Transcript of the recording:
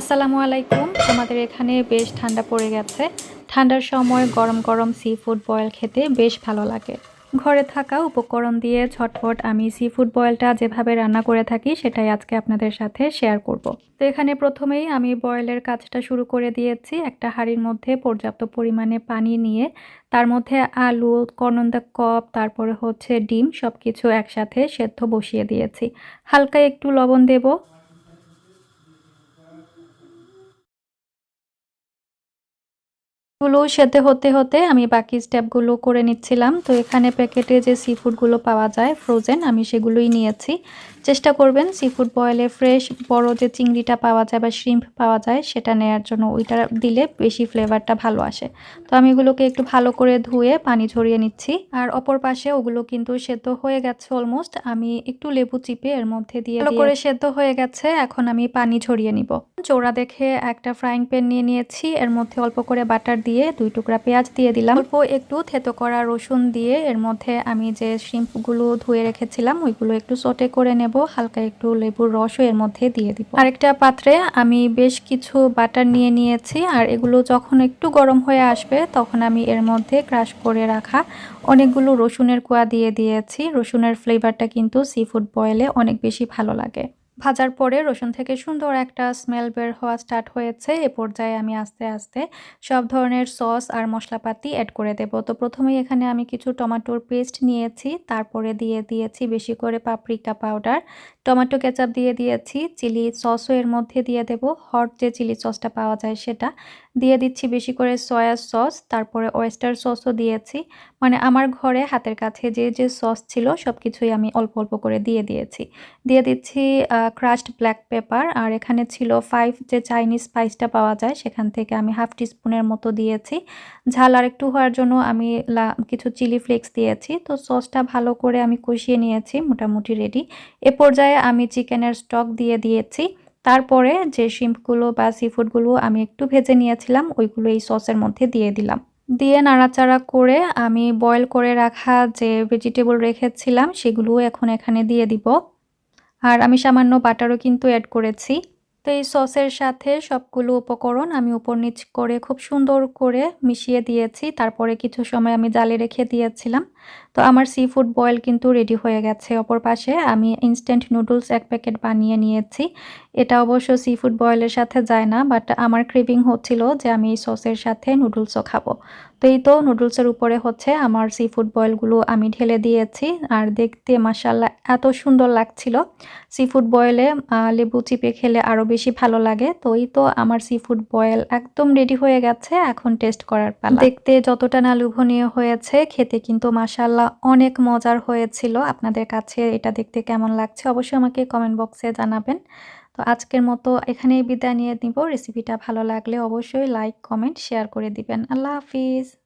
আসসালামু আলাইকুম। আমাদের এখানে বেশ ঠান্ডা পড়ে গেছে। ঠান্ডার সময় গরম গরম সি ফুড বয়েল খেতে বেশ ভালো লাগে। ঘরে থাকা উপকরণ দিয়ে ঝটপট আমি সি ফুড বয়েলটা যেভাবে রান্না করে থাকি সেটাই আজকে আপনাদের সাথে শেয়ার করব। তো এখানে প্রথমেই আমি বয়েলের কাজটা শুরু করে দিয়েছি। একটা হাঁড়ির মধ্যে পর্যাপ্ত পরিমাণে পানি নিয়ে তার মধ্যে আলু কর্নন্দা কপ, তারপরে হচ্ছে ডিম সব কিছু একসাথে সেদ্ধ বসিয়ে দিয়েছি। হালকা একটু লবণ দেব। গুলো সেদ্ধ হতে হতে আমি বাকি স্টেপগুলো করে নিচ্ছিলাম। তো এখানে প্যাকেটে যে সি ফুডগুলো পাওয়া যায় ফ্রোজেন আমি সেগুলোই নিয়েছি। চেষ্টা করবেন সি ফুড বয়েলে ফ্রেশ বড় যে চিংড়িটা পাওয়া যায় বা শ্রিম্প পাওয়া যায় সেটা নেয়ার জন্য ওইটা দিলে বেশি ফ্লেভারটা ভালো আসে। তো আমি এগুলোকে একটু ভালো করে ধুয়ে পানি ঝরিয়ে নিচ্ছি। আর অপর পাশে ওগুলো কিন্তু সেদ্ধ হয়ে গেছে অলমোস্ট আমি একটু লেবু চিপে এর মধ্যে দিয়ে ভালো করে সেদ্ধ হয়ে গেছে এখন আমি পানি ঝরিয়ে নিব। চোরা দেখে একটা ফ্রাইং প্যান নিয়ে নিয়েছি। এর মধ্যে অল্প করে বাটার দিয়ে দুই টুকরা পেঁয়াজ দিয়ে দিলাম। অল্প একটু থেতো করা রসুন দিয়ে এর মধ্যে আমি যে শিম্পগুলো ধুয়ে রেখেছিলাম, ওইগুলো একটু সোটে করে নেব। হালকা একটু লেবুর রসও এর মধ্যে দিয়ে দিব। আরেকটা পাত্রে আমি বেশ কিছু বাটার নিয়ে নিয়েছি আর এগুলো যখন একটু গরম হয়ে আসবে, তখন আমি এর মধ্যে ক্রাশ করে রাখা অনেকগুলো রসুনের কোয়া দিয়ে দিয়েছি। রসুনের ফ্লেভারটা কিন্তু সি ফুড বয়েলে অনেক বেশি ভালো লাগে। ভাজার পরে রসুন থেকে সুন্দর একটা স্মেল বের হওয়া স্টার্ট হয়েছে। এ পর্যায়ে আমি আস্তে আস্তে সব ধরনের সস আর মশলাপাতি অ্যাড করে দেব। তো প্রথমেই এখানে আমি কিছু টমাটোর পেস্ট নিয়েছি, তারপরে দিয়ে দিয়েছি বেশি করে পাপরিকা পাউডার টমেটো কেচাপ দিয়ে দিয়েছি চিলি সসও এর মধ্যে দিয়ে দেব। হট যে চিলি সসটা পাওয়া যায় সেটা দিয়ে দিচ্ছি বেশি করে সয়া সস, তারপরে ওয়েস্টার সসও দিয়েছি। মানে আমার ঘরে হাতের কাছে যে যে সস ছিল সব কিছুই আমি অল্প অল্প করে দিয়ে দিয়েছি। দিয়ে দিচ্ছি ক্রাশড ব্ল্যাক পেপার আর এখানে ছিল ফাইভ যে চাইনিজ স্পাইসটা পাওয়া যায়, সেখান থেকে আমি হাফ টিস্পুনের মতো দিয়েছি। ঝাল আর একটু হওয়ার জন্য আমি কিছু চিলি ফ্লেক্স দিয়েছি। তো সসটা ভালো করে আমি কষিয়ে নিয়েছি, মোটামুটি রেডি এ পর্যায়ে আমি চিকেনের স্টক দিয়ে দিয়েছি। তারপরে যে শিম্পগুলো বা সি ফুডগুলো আমি একটু ভেজে নিয়েছিলাম, ওইগুলো এই সসের মধ্যে দিয়ে দিলাম। দিয়ে নাড়াচাড়া করে আমি বয়েল করে রাখা যে ভেজিটেবল রেখেছিলাম সেগুলো এখন এখানে দিয়ে দিব। আর আমি সামান্য বাটারও কিন্তু অ্যাড করেছি। তো এই সসের সাথে সবগুলো উপকরণ আমি উপর নিচ করে খুব সুন্দর করে মিশিয়ে দিয়েছি। তারপরে কিছু সময় আমি জালে রেখে দিয়েছিলাম। তো আমার সি ফুড বয়েল কিন্তু রেডি হয়ে গেছে অপর পাশে। আমি ইনস্ট্যান্ট নুডলস এক প্যাকেট বানিয়ে নিয়েছি। এটা অবশ্য সি ফুড বয়েলের সাথে যায় না বাট আমার ক্রেভিং হচ্ছিল যে আমি এই সসের সাথে নুডলসও খাব। তো এই তো নুডলসের উপরে হচ্ছে আমার সি ফুড বয়েলগুলো আমি ঢেলে দিয়েছি। আর দেখতে মাসাল্লাহ এত সুন্দর লাগছিল। সি ফুড বয়েলে লেবু চিপে খেলে আরও বেশি ভালো লাগে। তো এই তো আমার সি ফুড বয়েল একদম রেডি হয়ে গেছে। এখন টেস্ট করার পালা। দেখতে যতটা না লোভনীয় হয়েছে, খেতে কিন্তু মাসাল্লাহ অনেক মজার হয়েছিল। আপনাদের কাছে এটা দেখতে কেমন লাগছে অবশ্যই আমাকে কমেন্ট বক্সে জানাবেন। তো আজকের মতো এখানেই বিদায় নিয়ে নিব। রেসিপিটা ভালো লাগলে অবশ্যই লাইক কমেন্ট শেয়ার করে দিবেন। আল্লাহ হাফিজ।